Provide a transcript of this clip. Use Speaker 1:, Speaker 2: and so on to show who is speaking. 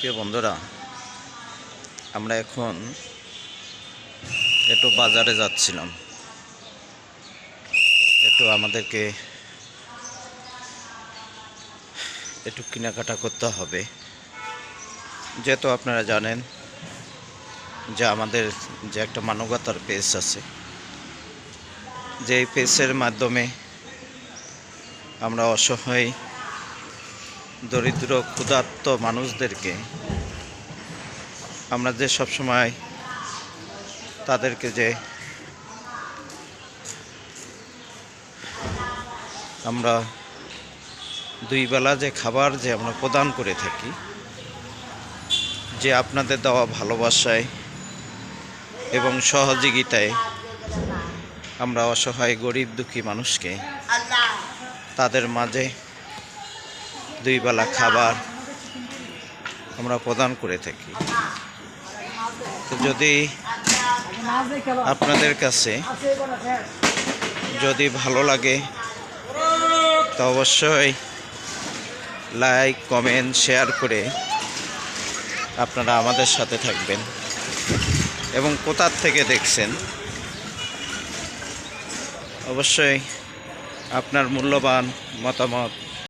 Speaker 1: প্রিয় বন্ধুরা, আমরা এখন একটু বাজারে যাচ্ছিলাম। একটু আমাদেরকে একটু কেনাকাটা করতে হবে। যেহেতু আপনারা জানেন যে আমাদের যে একটা মানবতার পেজ আছে যে এই পেজের মাধ্যমে আমরা অসহায় দরিদ্র, ক্ষুধার্ত মানুষদেরকে আমরা যে সবসময় তাদেরকে যে আমরা দুই বেলা যে খাবার যে আমরা প্রদান করে থাকি, যে আপনাদের দেওয়া ভালোবাসায় এবং সহযোগিতায় আমরা অসহায়, গরিব, দুঃখী মানুষকে তাদের মাঝে দুই বেলা খাবার আমরা প্রদান করে থাকি। তো যদি আপনাদের কাছে যদি ভালো লাগে, তো অবশ্যই লাইক, কমেন্ট, শেয়ার করে আপনারা আমাদের সাথে থাকবেন। এবং কোথার থেকে দেখছেন, অবশ্যই আপনার মূল্যবান মতামত